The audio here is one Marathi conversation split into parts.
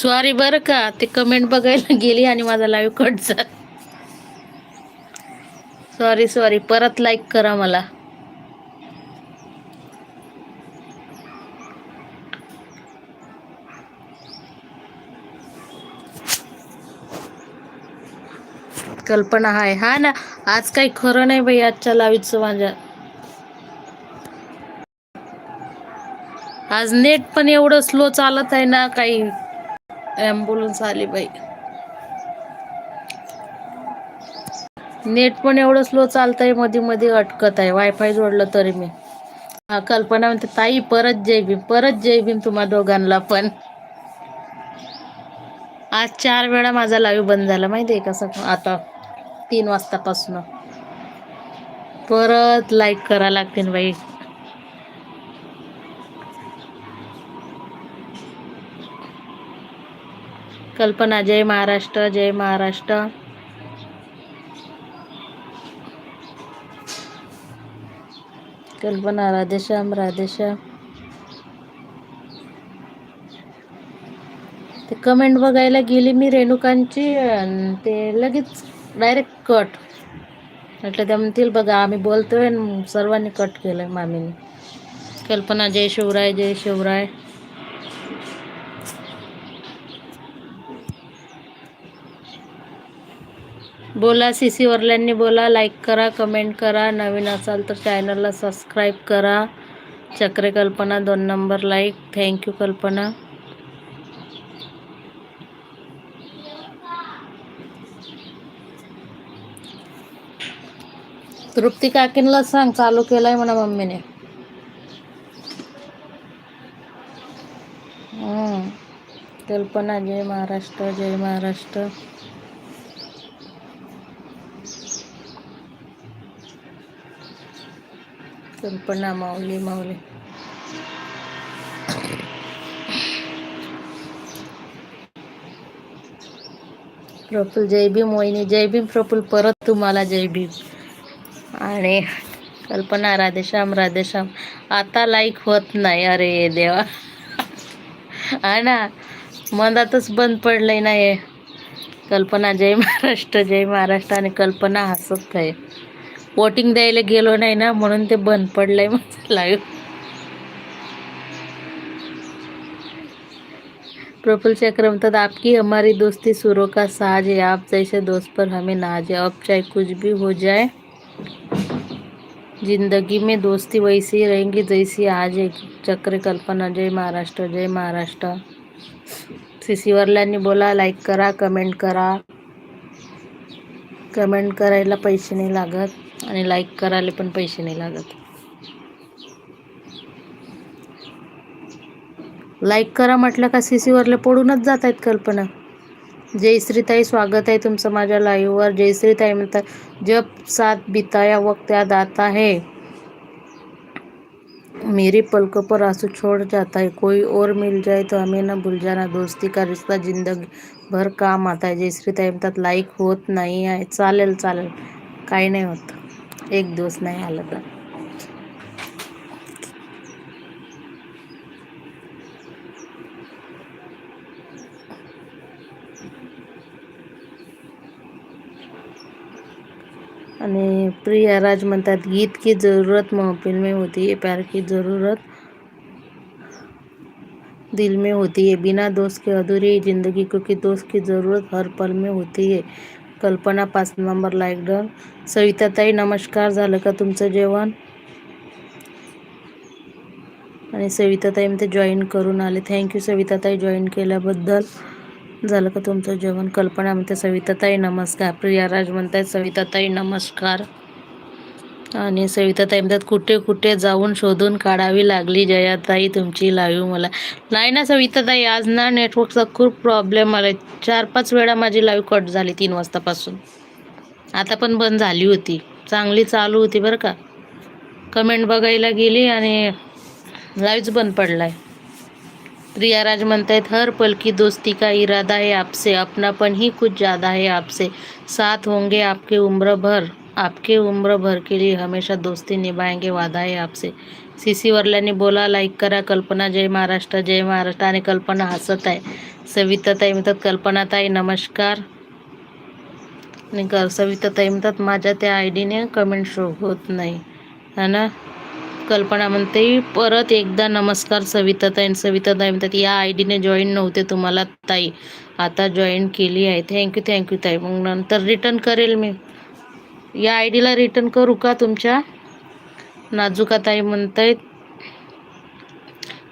सॉरी बरं का ते कमेंट बघायला गेली आणि माझा लाईव्ह कट झाला. सॉरी सॉरी परत लाईक करा मला. कल्पना हाय. हा ना आज काही खरं नाही बाई आजच्या लाईव्हचं माझ्या. आज नेट पण एवढं स्लो चालत आहे ना काही ॲम्ब्युलन्स आली बाई. नेट पण एवढं स्लो चालतंयमध्ये मध्ये अटकत आहे. वायफाय जोडलं तरी मी. हा कल्पना म्हणते ताई परत जय भीम परत जय भीम तुम्हा दोघांना पण. आज चार वेळा माझा लाईव्ह बंद झाला माहिती आहे का आता तीन वाजतापासून. परत लाईक करा लागतील बाई. कल्पना जय महाराष्ट्र जय महाराष्ट्र. कल्पना राधेश्याम राधेश्याम. ते कमेंट बघायला गेली मी रेणुकांची ते लगेच डायरेक्ट कट म्हटलं त्या म्हणतील बघा आम्ही बोलतोय सर्वांनी कट केलं मामीने. कल्पना जय शिवराय जय शिवराय. बोला सी सी वरल्यांनी बोला लाईक करा कमेंट करा. नवीन असाल तर चॅनलला सबस्क्राईब करा. चक्रे कल्पना दोन नंबर लाईक थँक्यू कल्पना. तृप्ती काकीनला सांग चालू केलाय म्हणा मम्मीने. हम्म. कल्पना जय महाराष्ट्र जय महाराष्ट्र. कल्पना माऊली माऊली. प्रफुल जय भीम वहिनी जय भीम प्रफुल परत तुम्हाला जय भीम. आणि कल्पना राधेश्याम राधेश्याम आता लाईक होत नाही. अरे देवा. हा ना बंद पडलंय ना हे. कल्पना जय महाराष्ट्र जय महाराष्ट्र आणि कल्पना हसत आहे. वोटिंग द्यायला गेलो नाही ना म्हणून ते बंद पडलंय माझं लाईव्ह. प्रफुल चक्रम तद आपकी हमारी दोस्ती सुरों का साज है? आप जैसे दोस्त पर हमें नाज है। अब चाहे कुछ भी हो जाए जिंदगी में दोस्ती वैसी ही रहेंगी जैसी आज है। चक्र कल्पना जय महाराष्ट्र जय महाराष्ट्र। सिसीवरल्यांनी बोला लाईक करा कमेंट करा। कमेंट करायला पैसे नाही लागत. आणि लाईक करायला पण पैसे नाही लागत. लाईक करा म्हटलं का सी सीवरला पडूनच जात आहेत कल्पना. जयश्रीताई स्वागत आहे तुमचं माझ्या लाईव्हवर जयश्रीताई म्हणतात जब साथ बिताया वक्त याद आता है. मेरी पलकों पर आंसू छोड़ जाता है। कोई और मिल जाए तो हमें ना भूल जाना। दोस्ती का रिश्ता जिंदगी भर काम आता है। जयश्रीताई म्हणतात लाईक होत नाही आहे. चालेल चालेल. काही नाही होत. एक दिवस नाही आलं तर. आणि प्रिया राज म्हणतात गीत की जरूरत महफिल में होती है प्यार की जरूरत दिल में होती है। बिना दोस्त के अधूरी जिंदगी क्योंकि दोस्त की ज़रूरत हर पल में होती है। कल्पना पाच नंबर लाईक डन. सविताताई नमस्कार. झालं का तुमचं जेवण? आणि सविताताई म्हणते जॉईन करून आले. थँक्यू सविताताई जॉईन केल्याबद्दल. झालं का तुमचं जेवण? कल्पना म्हणते सविताताई नमस्कार. प्रियाराज म्हणतायत सविताताई नमस्कार. आणि सविताताई म्हणतात कुठे कुठे जाऊन शोधून काढावी लागली जयाताई तुमची लाईव्ह मला. नाही ना सविताताई आज ना नेटवर्कचा खूप प्रॉब्लेम आला चार पाच वेळा माझी लाईव्ह कट झाली तीन वाजतापासून. आता पण बंद झाली होती. चांगली चालू होती बरं का. कमेंट बघायला गेली आणि लाईव्हच बंद पडलाय. प्रियाराज म्हणतायत हर पल की दोस्ती का इरादा है आपसे अपनापन ही कुछ ज़्यादा है आपसे. साथ होंगे आपके उम्र भर. आपके उम्र भर के लिए हमेशा दोस्ती निभाएंगे वादा है आपसे। सी सी बोला लाईक करा कल्पना जय महाराष्ट्र जय महाराष्ट्र। आणि कल्पना हसत आहे सविताताई म्हणतात कल्पनाताई नमस्कार। आणि क सविताताई म्हणतात माझ्या त्या आय डीने कमेंट शो होत नाही. है ना? कल्पना म्हणते परत एकदा नमस्कार सविताताई आणि सविताताई म्हणतात या आय डीने जॉईन नव्हते तुम्हाला ताई. आता जॉईन केली आहे. थँक्यू थँक्यू ताई. मग नंतर रिटर्न करेल मी. या आय डीला रिटर्न करू का तुमच्या? नाजुका ताई म्हणतायत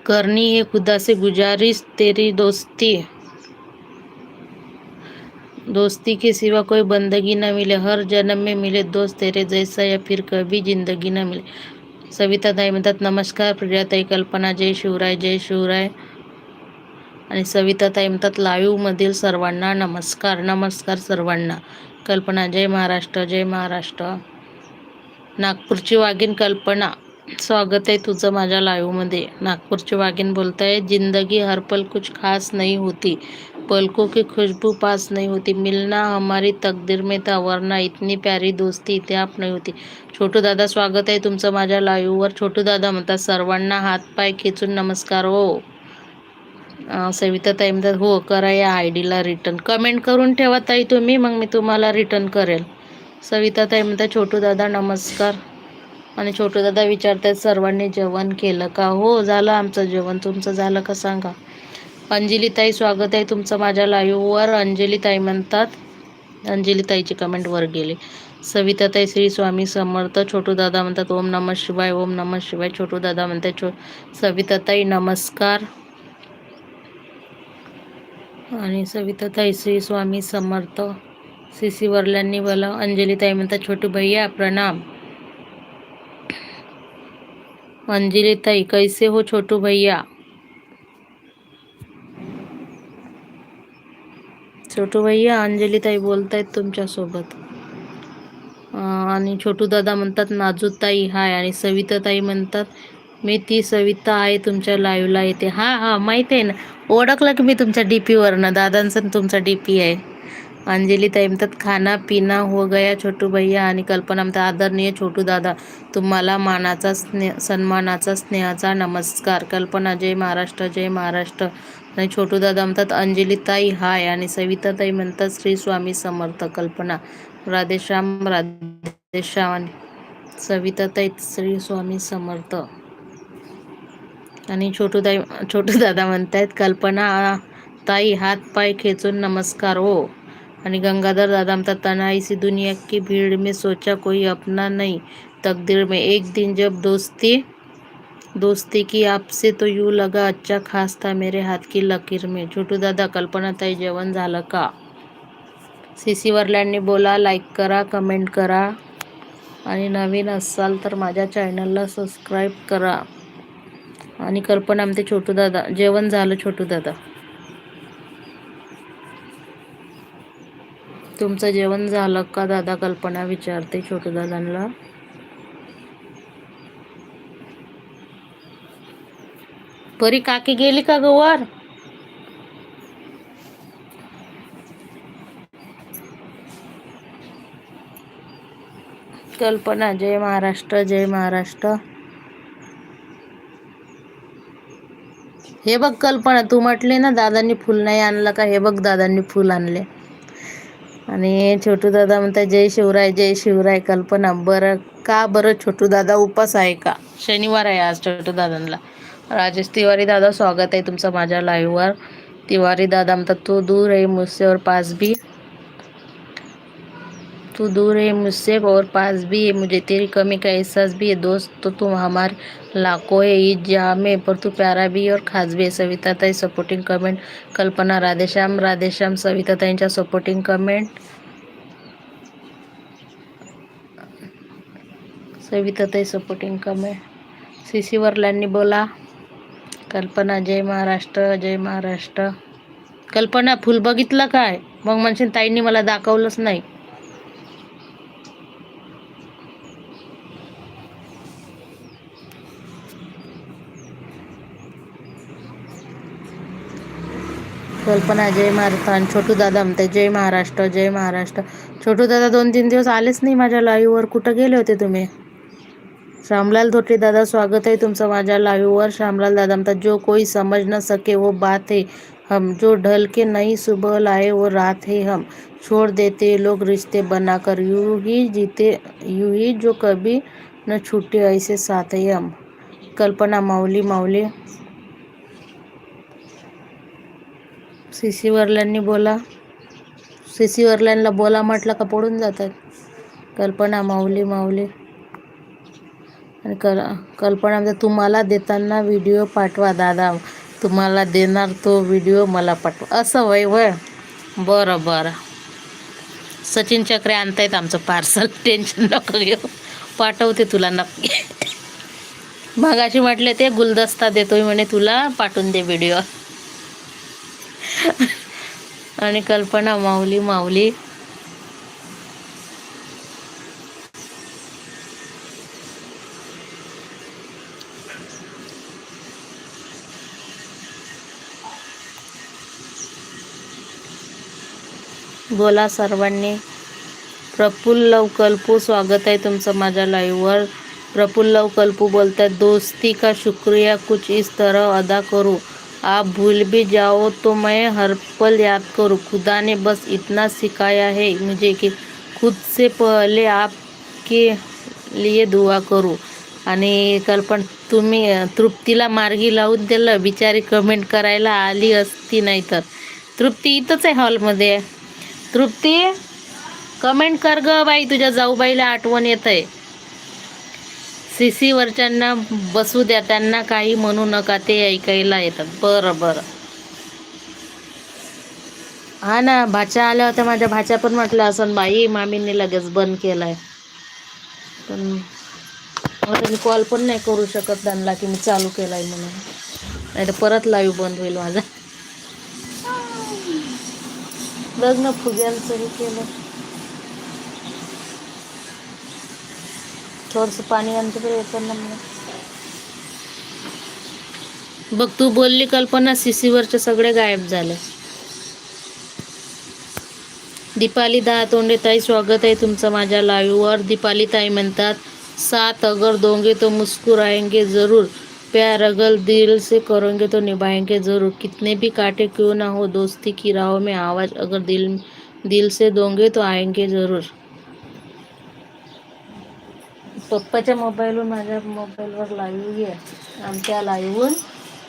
करनी हे खुदा से गुजारिश तेरी दोस्ती. दोस्ती के सिवा कोई बंदगी ना मिले हर जन्म में मिले दोस्त तेरे जैसा या फिर कभी जिंदगी ना मिले। सविताताई म्हणतात नमस्कार प्रियाताई कल्पना जय शिवराय जय शिवराय. आणि सविताताई म्हणतात लाईव्हमधील सर्वांना नमस्कार नमस्कार सर्वांना. कल्पना जय महाराष्ट्र जय महाराष्ट्र. नागपूरची वाघीण कल्पना. स्वागत आहे तुझं माझ्या लाईव्हमध्ये नागपूरची वाघीण आहे जिंदगी हर पल कुछ खास नहीं होती. पलकों की खुशबू पास नहीं होती. मिलना हमारी तकदीर में था वरना इतनी प्यारी दोस्ती इथे आप नाही होती. छोटू दादा स्वागत आहे तुमचं माझ्या लाईव्हवर छोटू दादा म्हणतात सर्वांना हात पाय खेचून नमस्कार हो. सविता ताई म्हणतात हो करा या आय डीला रिटर्न कमेंट करून ठेवा ताई तुम्ही मग मी तुम्हाला रिटर्न करेल. सविता ताई म्हणतात छोटू दादा नमस्कार. आणि छोटू दादा विचारतात सर्वांनी जेवण केलं का? हो झालं आमचं जेवण. तुमचं झालं का सांगा. अंजली ताई स्वागत आहे तुमचं माझ्या लाईव्हवर अंजली ताई म्हणतात अंजली ताईची कमेंट वर गेली. सविता ताई श्री स्वामी समर्थ. छोटू दादा म्हणतात ओम नमः शिवाय ओम नमः शिवाय. छोटू दादा म्हणतात छो सविताताई नमस्कार. आणि सविता श्री स्वामी समर्थ सीसी वरल्यांनी बोला अंजली ताई म्हणतात छोटू भैया प्रणाम. अंजली ताई कैसे हो छोटू भैया? छोटू भैया अंजली ताई बोलतायत तुमच्यासोबत. आणि छोटू दादा म्हणतात नाजू ताई हाय. आणि सविता ताई म्हणतात मी ती सविता आहे तुमच्या लाईव्हला येते. हा हा माहिती आहे ना? ओळखलं की मी तुमच्या डी पीवरनं दादांचा तुमचा डी पी आहे. अंजली ताई म्हणतात खाना पिना हो गया छोटू भैया आणि कल्पना म्हणतात आदरणीय छोटू दादा तुम्हाला मानाचा स्नेह सन्मानाचा स्नेहाचा नमस्कार. कल्पना जय महाराष्ट्र जय महाराष्ट्र. आणि छोटू दादा म्हणतात अंजली ताई हाय. आणि सविता ताई म्हणतात श्री स्वामी समर्थ कल्पना. राधेश्याम राधेश्याम आणि सविता ताई श्री स्वामी समर्थ. आणि छोटू ताई छोटू दादा म्हणतायत कल्पना ताई हात पाय खेचून नमस्कार हो. आणि गंगाधर दादा म्हणतात तना इसी दुनिया की भीड़ में सोचा कोई अपना नहीं तकदीर में एक दिन जब दोस्ती दोस्ती की आपसे तो यूँ लगा अच्छा खास था मेरे हाथ की लकीर में। छोटू दादा कल्पना ताई जेवण झालं का? सी वरल्यांनी बोला लाईक करा कमेंट करा आणि नवीन असाल तर माझ्या चॅनलला सबस्क्राईब करा. आणि कल्पना म्हणते छोटू दादा जेवण झालं छोटू दादा. तुमचं जेवण झालं का दादा? कल्पना विचारते छोटू दादांना. परी काकी गेली का गवर कल्पना जय महाराष्ट्र जय महाराष्ट्र. हे बघ कल्पना तू म्हटली ना दादांनी फुल नाही आणलं का हे बघ दादांनी फुल आणले. आणि छोटू दादा म्हणतात जय शिवराय जय शिवराय कल्पना बरं का बरं छोटू दादा उपास आहे का? शनिवार आहे आज छोटू दादांना. राजेश तिवारी दादा स्वागत आहे तुमचं माझ्या लाईव्हवर तिवारी दादा म्हणतात तू दूर आहे मुसेवर पास बी. तू दूर है मुझसे और पास भी है। मुझे तेरी कमी का एहसास भी है। दोस्त तो तुम हमारे लाखों है ईद जहाँ में पर तू प्यारा भी है और खास भी है। सविता ताई supporting comment Kalpana Radheshyam Radheshyam Savita ताईंच्या supporting comment Savita tai supporting comment C C वरलांनी बोला कल्पना जय महाराष्ट्र जय महाराष्ट्र। कल्पना फुल बघितलं काय? मग म्हणशील ताईंनी मला दाखवलंच नाही. कल्पना जय महाराष्ट्र छोटू दादा म्हणते जय महाराष्ट्र जय महाराष्ट्र. छोटू दादा दोन तीन दिवस आलेच नाही माझ्या लाईव्हवर कुठं गेले होते तुम्ही? श्यामलाल धोटे दादा स्वागत आहे तुमचं माझ्या लाईव्हवर श्यामलाल दादा म्हणतात जो कोई समझ न सके वो बात है हम जो ढल के नहीं सुबह लाए वो रात है हम. छोड़ देते लोग रिश्ते बनाकर यूं ही जीते यूं ही जो कभी न छूटे ऐसे साथ है हम. कल्पना माऊली माऊली। सी सी वरल्यांनी बोला. सी सी वरल्यांना बोला म्हटलं का पडून जातात. कल्पना माऊली माऊली. आणि कल कल्पना म्हणजे तुम्हाला देताना व्हिडिओ पाठवा दादा. तुम्हाला देणार तो व्हिडिओ मला पाठवा. असं वय वय. बरं बरं. सचिन चक्रे आणतायत आमचं पार्सल टेन्शन नको घेऊ. पाठवते तुला नक्की. मगाशी म्हटले ते गुलदस्ता देतोय म्हणे तुला पाठवून दे व्हिडिओ आणि कल्पना माऊली माऊली. बोला सर्वांनी. प्रफुल्ल कल्पू स्वागत आहे तुमचं माझ्या लाईव्हवर प्रफुल्ल कल्पू बोलतात दोस्ती का शुक्रिया? कुछ इस तरह अदा करू. आप भूल भी जाओ तो मैं हर पल याद करूँ। खुदा ने बस इतना सिखाया है मुझे कि खुद से पहले आपके लिए दुआ करू। आणि कल्पन तुम्ही तृप्तीला मार्गी लावून दिलं बिचारी कमेंट करायला आली असती नाही तर. तृप्ती इथंच आहे हॉलमध्ये. तृप्ती कमेंट कर ग बाई तुझ्या जाऊबाईला आठवण येत आहे सी सी वरच्यांना बसू द्या त्यांना काही म्हणू नका ते ऐकायला येतात. बरं बरं. हा ना भाच्या आल्या होत्या माझ्या भाच्या पण म्हटलं असं बाई मामींनी लगेच बंद केलाय. पण आता मी कॉल पण नाही करू शकत त्यांना की मी चालू केलाय म्हणून. नाही तर परत लाईव्ह बंद होईल माझा. लग्न फुग्यांचं हे केलं. थोडस पाणी आणतं तर बघ तू बोलली कल्पना सीसीवरच्या सगळे गायब झाले दीपाली दहा तोंडे ताई स्वागत आहे तुमचं माझ्या लाईव्हवर दीपाली ताई म्हणतात साथ अगर दोंगे तो मुस्कुराएंगे जरूर. प्यार अगर दिल से करोगे तो निभाएंगे जरूर. कितने भी कांटे क्यों ना हो दोस्ती की राहों में आवाज अगर दिल दिल से दोगे तो आएंगे जरूर. पप्पाच्या मोबाईलवर माझ्या मोबाईलवर लाईव्ह घे. आणि त्या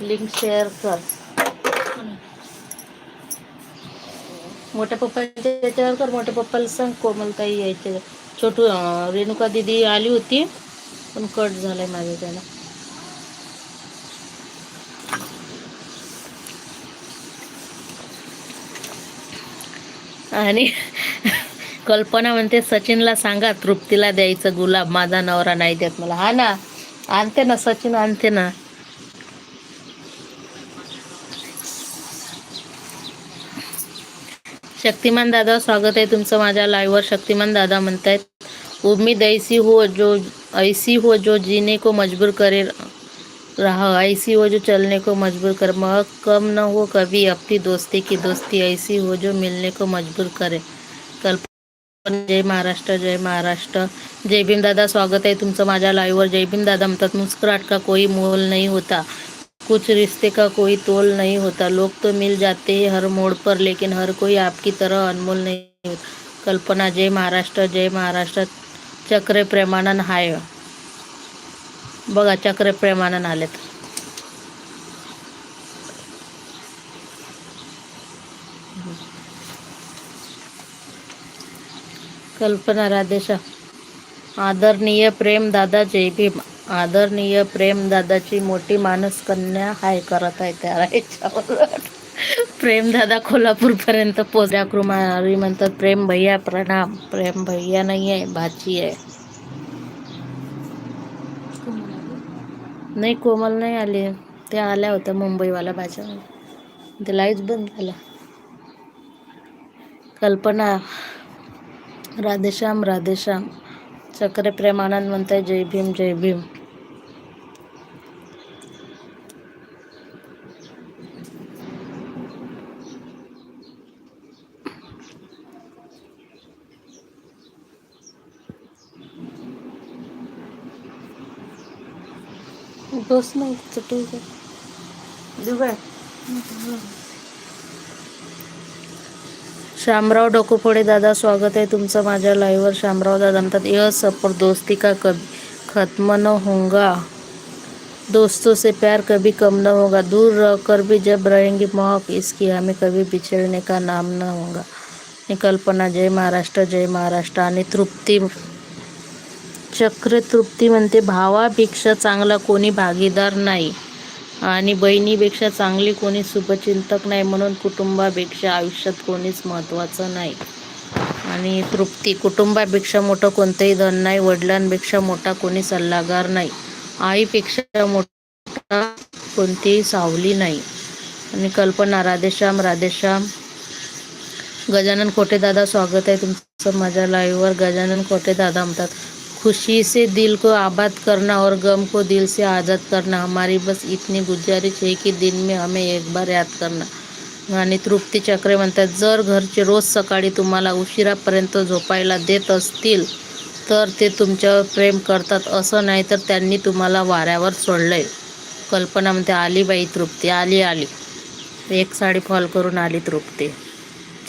लिंक शेअर कर. मोठ्या पप्पाच्या याच्यावर कर. मोठ्या पप्पाला सांग कोमलताई यायचे. छोटू रेणुका दिदी आली होती पण कट झालाय माझ्या त्याला. आणि कल्पना म्हणते सचिनला सांगा तृप्तीला द्यायचं गुलाब. माझा नवरा नाही देत मला. हा ना? आणते ना सचिन आणते ना. शक्तिमान दादा स्वागत आहे तुमचं माझ्या लाईव्हवर शक्तिमान दादा म्हणतायत उम्मीद ऐसी हो जो ऐसी हो जो जीने को मजबूर करे रहा ऐसी हो जो चलने को मजबूर कर मग कम न हो कभी अपनी दोस्ती की दोस्ती ऐसी हो जो मिलने को मजबूर करे। जय महाराष्ट्र जय महाराष्ट्र. जय भीम दादा स्वागत आहे तुमचं माझ्या लाईव्हवर जय भीम दादा म्हणतात मुस्कुराहट का कोई मोल नहीं होता? कुछ रिश्ते का कोई तोल नहीं होता? लोग तो मिल जाते हैं हर मोड़ पर लेकिन हर कोई आपकी तरह अनमोल नहीं होता. कल्पना जय महाराष्ट्र जय महाराष्ट्र. चक्रे प्रेमानंद हाय. बघा चक्रे प्रेमानंद आलेत. कल्पना राधेशा. आदरणीय प्रेम दादा जय भीम. आदरणीय प्रेम दादाची मोठी माणस कन्या हाय करत आहे त्या याच्यावर प्रेम दादा कोल्हापूर पर्यंत कुमारी म्हणतात प्रेम भैया प्रणाम. प्रेम भैया नाही आहे भाची आहे. नाही कोमल नाही आली. त्या आल्या होत्या मुंबईवाल्या भाज्या ते लाईच बंद झाला कल्पना राधेश्याम राधेश्याम चक्र प्रेमानंद म्हणताय जय भीम जय भीम. टोस नाही चटई का देऊ काय शामराव डोकोफोडे दादा स्वागत आहे तुमचं माझ्या लाईव्हवर शामराव दादा म्हणतात यह सफर दोस्ती का कभी? खत्म न होगा दोस्तों से प्यार कभी कम न होगा। दूर रहकर भी जब रहेंगे महक इसकी हमें कभी बिछड़ने का नाम न होगा। निकल्पना कल्पना जय महाराष्ट्र जय महाराष्ट्र। आणि तृप्ती चक्र तृप्ती म्हणते भावापेक्षा चांगला कोणी भागीदार नाही. आणि बहिणीपेक्षा चांगली कोणी शुभचिंतक नाही म्हणून कुटुंबापेक्षा आयुष्यात कोणीच महत्त्वाचं नाही. आणि तृप्ती कुटुंबापेक्षा मोठं कोणतंही धन नाही वडिलांपेक्षा मोठा कोणी सल्लागार नाही आईपेक्षा मोठा कोणतीही सावली नाही. आणि कल्पना राधेश्याम राधेश्याम. गजानन खोटे दादा स्वागत आहे तुमचं माझ्या लाईव्हवर गजानन खोटे दादा म्हणतात खुशी से दिल को आबाद करना और गम को दिल से आज़ाद करना। हमारी बस इतनी गुजारिश है कि दिन में हमें एक बार याद करना। आणि तृप्ती चक्रे म्हणतात जर घरचे रोज सकाळी तुम्हाला उशिरापर्यंत झोपायला देत असतील तर ते तुमच्यावर प्रेम करतात. असं नाही तर त्यांनी तुम्हाला वाऱ्यावर सोडलंय. कल्पना म्हणते आली बाई तृप्ती आली आली. एक साडी फॉल करून आली तृप्ती.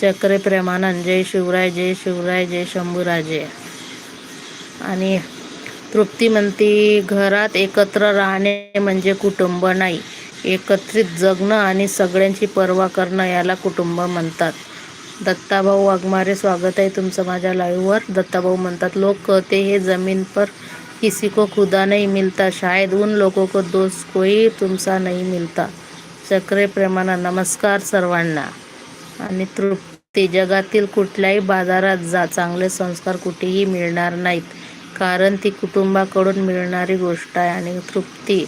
चक्रे प्रेमानंद जय शिवराय जय शिवराय जय शंभूराजे. आणि तृप्ती म्हणते घरात एकत्र राहणे म्हणजे कुटुंब नाही. एकत्रित जगणं आणि सगळ्यांची पर्वा करणं याला कुटुंब म्हणतात. दत्ताभाऊ वाघमारे स्वागत आहे तुमचं माझ्या लाईव्हवर. दत्ताभाऊ म्हणतात लोक कहते हे जमीन पर किसी को खुदा नहीं मिलता. शायद उन लोगों को दोस्त कोई तुमचा नाही मिलता. चक्रे प्रेमाना नमस्कार सर्वांना. आणि तृप्ती जगातील कुठल्याही बाजारात जा. चांगले संस्कार कुठेही मिळणार नाहीत. कारण ती कुटुंबाकडून मिळणारी गोष्ट आहे आणि तृप्ती.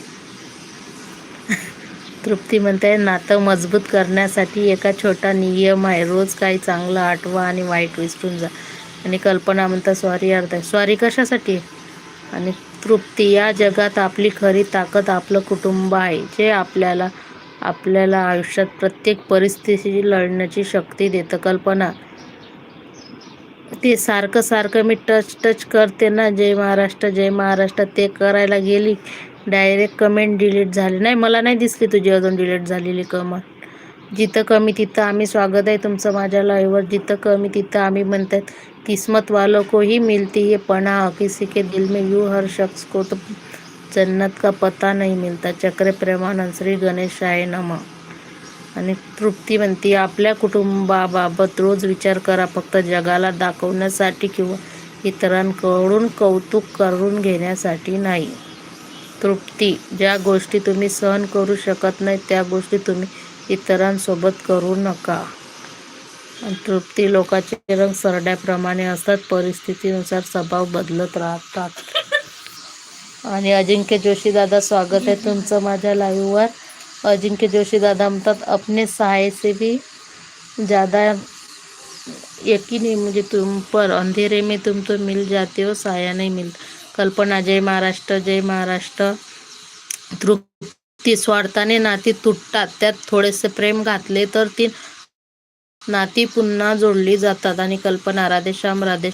तृप्ती म्हणते नातं मजबूत करण्यासाठी एका छोटा नियम आहे रोज काही चांगलं आठवा आणि वाईट विसरून जा. आणि कल्पना म्हणता स्वारी अर्थ आहे. स्वारी कशासाठी? आणि तृप्ती या जगात आपली खरी ताकद आपलं कुटुंब आहे जे आपल्याला आपल्याला आयुष्यात प्रत्येक परिस्थितीशी लढण्याची शक्ती देतं. कल्पना ते सारखं सारखं मी टच टच करते ना. जय महाराष्ट्र जय महाराष्ट्र. ते करायला गेली. डायरेक्ट कमेंट डिलीट झाली. नाही मला नाही दिसली तुझी अजून डिलीट झालेली कमेंट जिथं कमी तिथं आम्ही स्वागत आहे तुमचं माझ्या लाईव्हवर जिथं कमी तिथं आम्ही म्हणतात किस्मत वालों को ही मिलती है पणा. किसी के दिल में यू हर शख्स को तो जन्नत का पता नहीं मिलता. चक्र प्रेमानंद श्री गणेशाय नमा. आणि तृप्ती म्हणते. आपल्या कुटुंबाबाबत रोज विचार करा. फक्त जगाला दाखवण्यासाठी किंवा इतरांकडून कौतुक करून घेण्यासाठी नाही. तृप्ती ज्या गोष्टी तुम्ही सहन करू शकत नाही त्या गोष्टी तुम्ही इतरांसोबत करू नका. तृप्ती लोकांचे रंग सरड्याप्रमाणे असतात. परिस्थितीनुसार स्वभाव बदलत राहतात. आणि अजिंक्य जोशी दादा स्वागत आहे तुमचं माझ्या लाईव्हवर अजिंक्य जोशी दादा म्हणतात अपने सहाय से भी ज़्यादा यकीनी मुझे तुम पर अंधेरे में तुम तो मिल जाते हो साया नहीं मिलता कल्पना जय महाराष्ट्र जय महाराष्ट्र। तृप्ती स्वार्थाने नाती तुटतात त्यात थोडेसे प्रेम घातले तर ती नाती पुन्हा जोडली जातात. आणि कल्पना राधेश्याम राधे